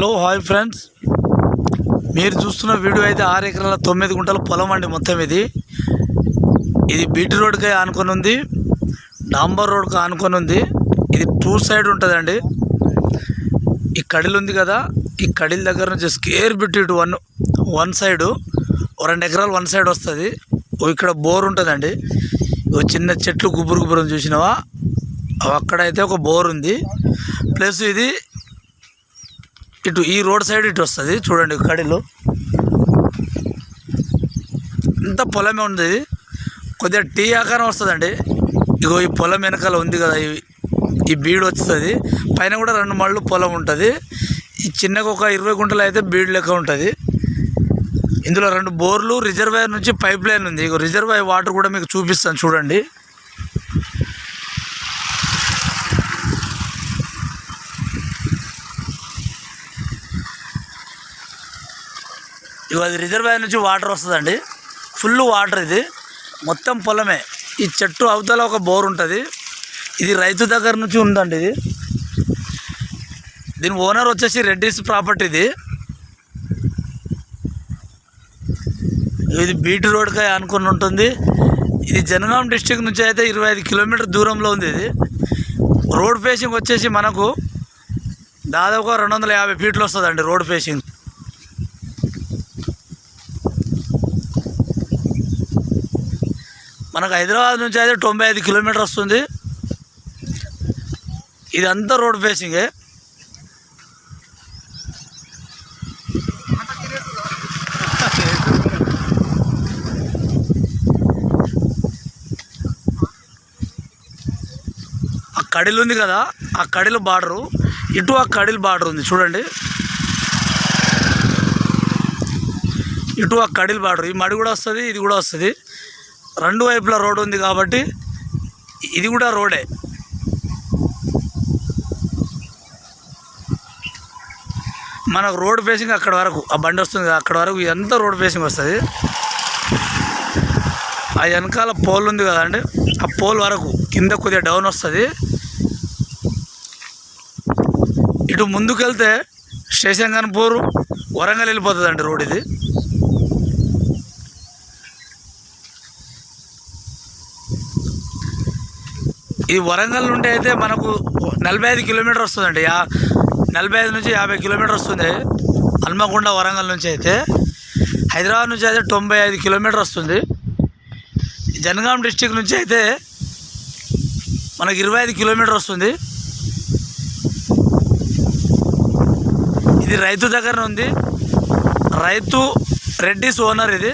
Hello hi friends. మీరు చూస్తున్న video అయితే ఆరు ఎకరాల తొమ్మిది గుంటల పొలం అండి మొత్తం ఇది. ఇది బీటీ రోడ్కి ఆనుకొని ఉంది డాంబర్ రోడ్కి ఆనుకొని ఉంది. ఇది టూ సైడ్ ఉంటుందండి. ఈ కడిలు ఉంది కదా ఈ కడిల దగ్గర నుంచి స్కేర్ బిట్ ఇటు వన్ వన్ సైడు రెండు ఎకరాలు వన్ సైడ్ వస్తుంది. ఓ ఇక్కడ బోర్ ఉంటుందండి. ఓ చిన్న చెట్లు గుబురు గుబురం చూసినావా? అవి అక్కడైతే ఒక బోర్ ఉంది. ప్లస్ ఇది ఇటు ఈ రోడ్ సైడ్ ఇటు వస్తుంది చూడండి కడిలో. ఇంత పొలమే ఉంది. కొద్దిగా టీ ఆకారం వస్తుందండి. ఇగో ఈ పొలం వెనకాల ఉంది కదా ఈ- ఈ బీడు వస్తుంది పైన కూడా రెండు మళ్ళు పొలం ఉంటుంది. ఈ చిన్నగా ఒక ఇరవై గుంటలు అయితే బీడు లెక్క ఉంటుంది. ఇందులో రెండు బోర్లు రిజర్వాయర్ నుంచి పైప్ లైన్ ఉంది. ఇగో రిజర్వాయర్ వాటర్ కూడా మీకు చూపిస్తాను చూడండి. ఇగో అది రిజర్వాయర్ నుంచి వాటర్ వస్తుందండి. ఫుల్ వాటర్ ఇది. మొత్తం పొలమే. ఈ చెట్టు అవతల ఒక బోర్ ఉంటుంది. ఇది రైతు దగ్గర నుంచి ఉందండి ఇది. దీని ఓనర్ వచ్చేసి రెడ్డిస్ ప్రాపర్టీ ఇది. ఇది బీటీ రోడ్కి అనుకుని ఉంటుంది. ఇది జనగాం డిస్టిక్ నుంచి అయితే ఇరవై ఐదు కిలోమీటర్ దూరంలో ఉంది ఇది. రోడ్ ఫేసింగ్ వచ్చేసి మనకు దాదాపుగా రెండు వందల యాభై ఫీట్లు వస్తుందండి రోడ్ ఫేసింగ్ మనకు హైదరాబాద్ నుంచి అయితే తొంభై ఐదు కిలోమీటర్ వస్తుంది. ఇదంతా రోడ్ ఫేసింగే ఆ కడిలు ఉంది కదా ఆ కడిలు బార్డరు. ఇటు ఆ కడిలు బార్డర్ ఉంది చూడండి. ఇటు ఆ కడిలు బార్డర్. ఈ మడి కూడా వస్తుంది ఇది కూడా వస్తుంది. రెండు వైపులా రోడ్డు ఉంది కాబట్టి ఇది కూడా రోడే. మనకు రోడ్ ఫేసింగ్ అక్కడ వరకు ఆ బండి వస్తుంది అక్కడ వరకు ఎంత రోడ్ ఫేసింగ్ వస్తుంది? ఆ వెనకాల పోల్ ఉంది కదండి ఆ పోల్ వరకు కింద కొద్దిగా డౌన్ వస్తుంది. ఇటు ముందుకెళ్తే శేషంగన్పూర్ వరంగల్ వెళ్ళిపోతుందండి రోడ్ ఇది. ఇది వరంగల్ నుండి అయితే మనకు నలభై ఐదు కిలోమీటర్ వస్తుందండి. యా నలభై ఐదు నుంచి యాభై కిలోమీటర్ వస్తుంది. హన్మకొండ వరంగల్ నుంచి అయితే. హైదరాబాద్ నుంచి అయితే తొంభై ఐదు కిలోమీటర్ వస్తుంది. జనగాం డిస్టిక్ నుంచి అయితే మనకి ఇరవై ఐదు కిలోమీటర్ వస్తుంది. ఇది రైతు దగ్గర ఉంది. రైతు రెడ్డిస్ ఓనర్ ఇది.